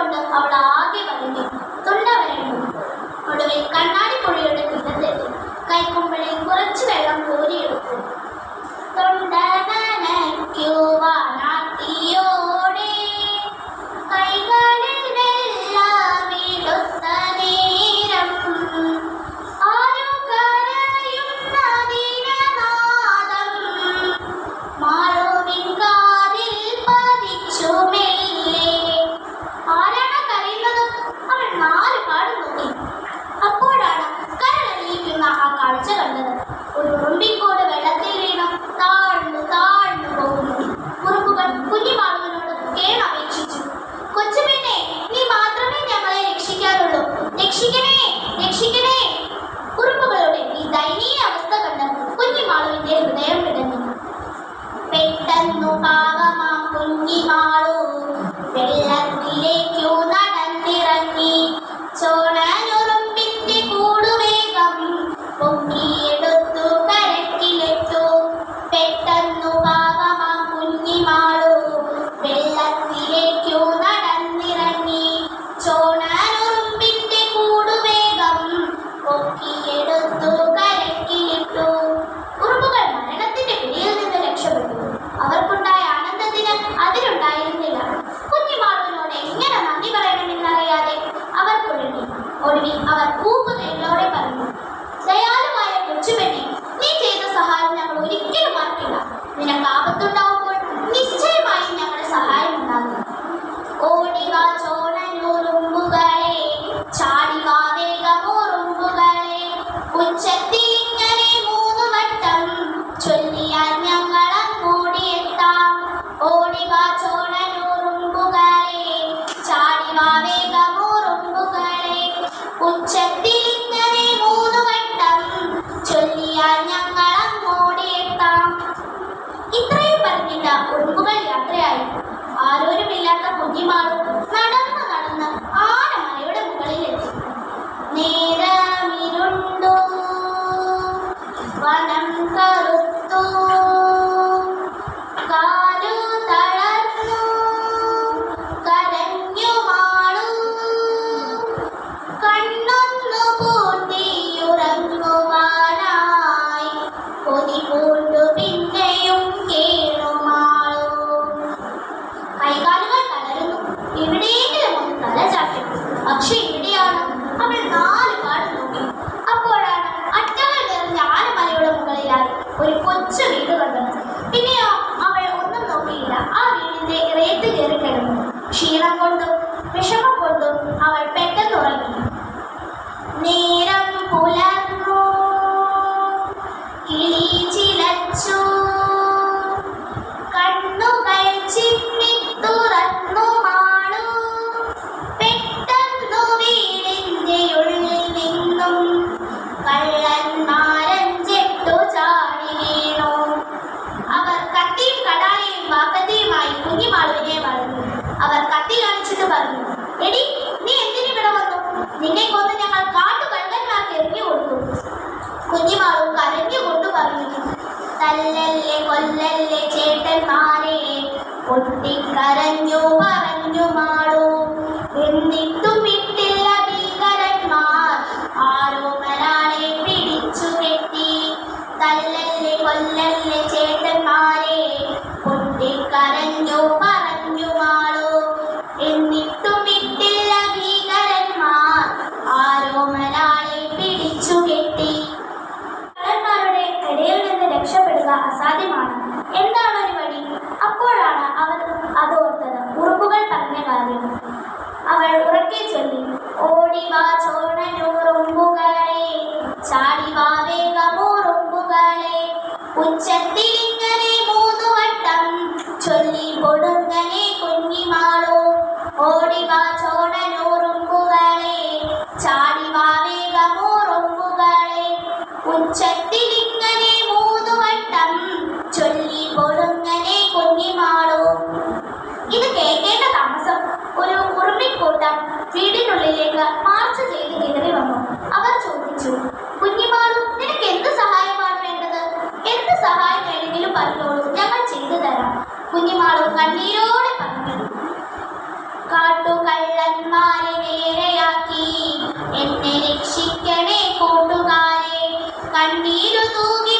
और नखावड़ा आगे बढ़ेंगे। तो കന്നു കാവമാ കുഞ്ഞിമാളൂ. വെള്ള ഒടുവിൽ അവർ ഊപ്പുകയിലോടെ പറഞ്ഞു ദയാലുമായ കൊച്ചുപെണ്ണി നീ ചെയ്ത സഹായം ഞങ്ങൾ ഒരിക്കലും മറക്കില്ല. നിനക്ക് ആപത്തുണ്ടാവുമ്പോൾ നിശ്ചയമായും ഞങ്ങളുടെ സഹായം ഉണ്ടാകും. ഓടിക ചോരനുറുമ്പുകളെ ചാടിക വേഗമുറുമ്പുകളെ ഉച്ചത്തിൽ ഒഴുകുന്ന യാത്രയായി. ആരോരുമില്ലാത്ത കുഞ്ഞിമാളും നടന്നു അവൾ പെട്ടെന്നുറങ്ങി നേരം പുലർന്നു. കിളി ചിലച്ചു. കണ്ണുകൾ ചിമ്മി തുറന്നു മാളു. പെട്ടെന്നു വീടിന്റെ ഉള്ളിൽ നിന്നും കള്ളൻ മാരഞ്ചെട്ടു ചാടി വീണു. അവർ കത്തിയും കടാരയും വാക്കത്തിയുമായി കുഞ്ഞിമാളുവിനെ വളർന്നു. അവർ കത്തി കാണിച്ചിട്ട് പറഞ്ഞു. എടി നിന്നെ കൊന്ന് ഞങ്ങൾ കാട്ടുകഴുകന്മാർക്ക് എറിഞ്ഞു കൊടുത്തു. കരഞ്ഞു കരഞ്ഞുകൊണ്ട് പറഞ്ഞു തല്ലല്ലേ കൊല്ലല്ലേ ചേട്ടന്മാരെ? പൊട്ടിക്കരഞ്ഞു Check. കുഞ്ഞിമാളു കണ്ണീരോടെ പറഞ്ഞു കാട്ടുകള്ളന്മാരെ വേറെയാക്കി. എന്നെ രക്ഷിക്കണേ കൂട്ടുകാരെ. കണ്ണീരു തൂകി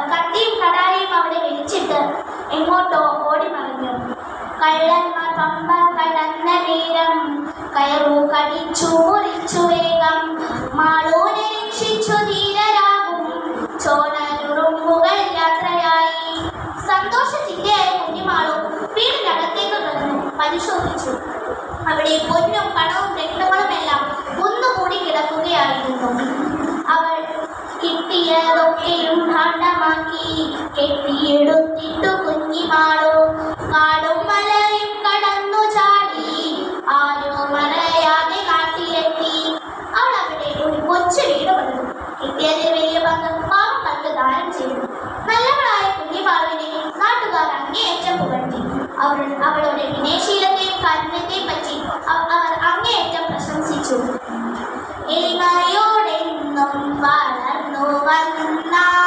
കത്തിയും കടാരിയും അവിടെ വലിച്ചിട്ട് എങ്ങോട്ടോ ഓടി മറിഞ്ഞു. കള്ളന്മാർ പമ്പ കടന്ന നേരം കയറു കടിച്ചു മുറിച്ചു വേഗം. മാളോനെ രക്ഷിച്ചു ധീരരാകും. ചോണനുറുമ്പുകൾ യാത്രയായി. സന്തോഷ ചിന്തയായ കുഞ്ഞുമാളും വീടിനകത്തേക്ക് കിടന്നു. പരിശോധിച്ചു. അവിടെ പൊന്നും പണവും രക്തങ്ങളുമെല്ലാം ഒന്നുകൂടി കിടക്കുകയായിരുന്നു. കിട്ടിയതൊക്കെയും ഭാണ്ഡമാക്കി. കെട്ടിയെടുത്തിട്ടു കുഞ്ഞിമാളോ കാടും മലയും കടന്നു ചാടി. ആരോ മലയാതെ കാട്ടിലെത്തി. അവൾ അവിടെ ഒരു കൊച്ചു വീട് പണിതു. കിട്ടിയതിൽ വലിയ പങ്ക് കണ്ട് ദാനം ചെയ്തു. നല്ലവളായ കുഞ്ഞിമാളിനെ നാട്ടുകാർ അങ്ങേയറ്റം പുകഴ്ത്തി. അവർ അവളുടെ വിനയശീലത്തെയും കാരുണ്യത്തെയും പറ്റി അവ- അവർ അങ്ങേയറ്റം പ്രശംസിച്ചു. എളിമയോടെന്നും വളർന്നു Allah